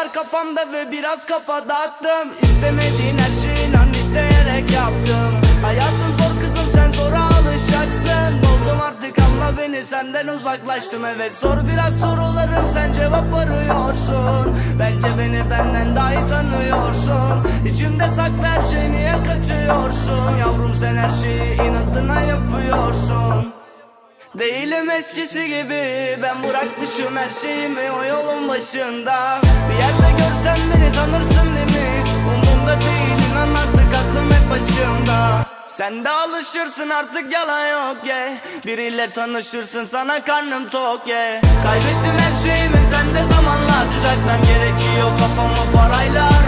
var kafamda ve biraz kafa dağıttım. İstemediğin her şeyi inan isteyerek yaptım. Hayatım zor kızım sen zora alışacaksın. Oldum artık anla beni senden uzaklaştım. Evet zor biraz sorularım sen cevap arıyorsun. Bence beni benden daha iyi tanıyorsun. İçimde saklı her şey niye kaçıyorsun? Yavrum sen her şeyi inadına yapıyorsun. Değilim eskisi gibi Ben bırakmışım her şeyimi o yolun başında görsen beni tanırsın değil mi? Umurumda değil inan artık aklım hep başımda Sen de alışırsın artık yalan yok yeah. Biriyle tanışırsın sana karnım tok yeah. Kaybettim her şeyimi sen de zamanla Düzeltmem gerekiyor kafamı parayla